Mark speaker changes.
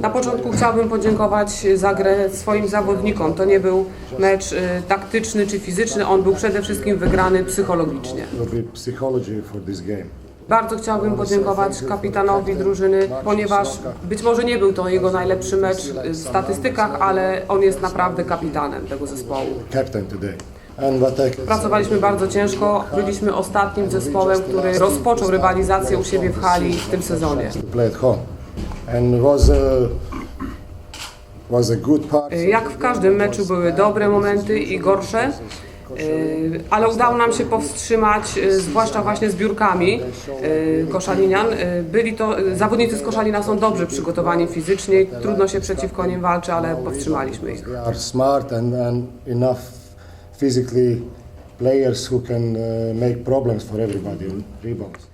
Speaker 1: Na początku chciałbym podziękować za grę swoim zawodnikom. To nie był mecz y, taktyczny czy fizyczny, on był przede wszystkim wygrany psychologicznie. Bardzo chciałbym podziękować kapitanowi drużyny, ponieważ być może nie był to jego najlepszy mecz y, w statystykach, ale on jest naprawdę kapitanem tego zespołu. Pracowaliśmy bardzo ciężko, byliśmy ostatnim zespołem, który rozpoczął rywalizację u siebie w hali w tym sezonie. Jak w każdym meczu były dobre momenty i gorsze, y, ale udało nam się powstrzymać, y, zwłaszcza właśnie zbiórkami y, koszalinian. Y, Byli to, zawodnicy z Koszalina są dobrze przygotowani fizycznie, trudno się przeciwko nim walczy, ale powstrzymaliśmy ich.
Speaker 2: Physically players who can uh, make problems for everybody in rebounds.